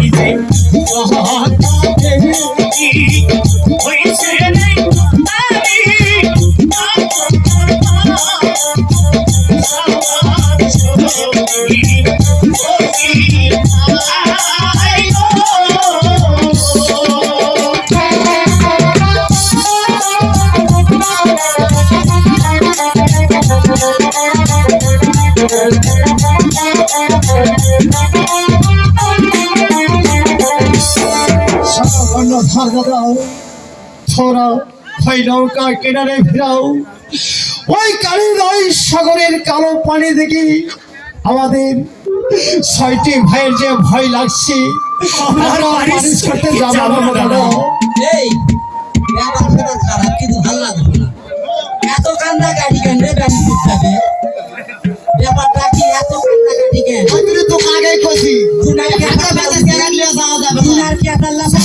এই ধারণা দাও থোরা হয় নৌকা কিনারে ফেরাও। ওই ওই সাগরের কালো পানি দেখি আমাদের ছয়টি ভাইয়ের যে ভয় লাগছে করতে এত কান্দা গাড়ি কেন রে ব্যাপারটা কি এত কান্দা গাড়ি কেন? আমি তো আগেই কছি তুনার কি একটা বাজার গেলে যাওয়া যাবে কি একটা লাসা